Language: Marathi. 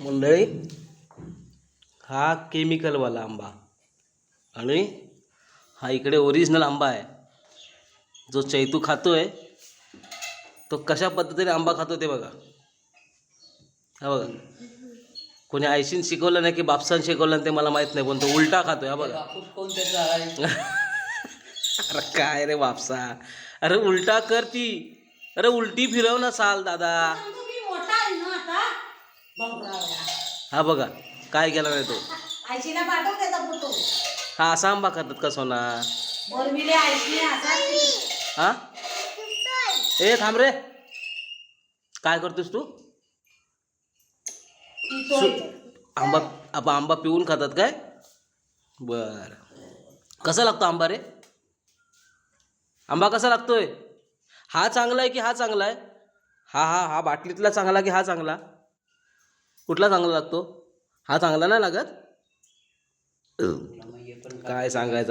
मंडळी हा केमिकलवाला आंबा. आणि हा इकडे ओरिजिनल आंबा आहे. जो चैतू खातोय तो कशा पद्धतीने आंबा खातो ते बघा. हा बघा. कोणी आयशीन शिकवलं नाही की बापसान शिकवलं नाही ते मला माहीत नाही पण तो उलटा खातोय हा बघा. अरे काय रे बापसा. अरे उलटा कर ती. अरे उलटी फिरव ना साल दादा. हा बघा काय केला नाही तो? आयशीला पाठव त्याचा फोटो. हा असा आंबा खातात का सोना? आयशी असा हा? ए थांब रे. काय करतोस तू? आंबा आपण आंबा पिऊन खातात काय? बर. कसा लागतो आंबा रे? आंबा कसा लागतोय? हा चांगला आहे की हा चांगला आहे? हा हा हा बाटलीतला चांगला की हा चांगला? कुठला चांगला लागतो? हा चांगला नाही लागत? काय सांगायचं?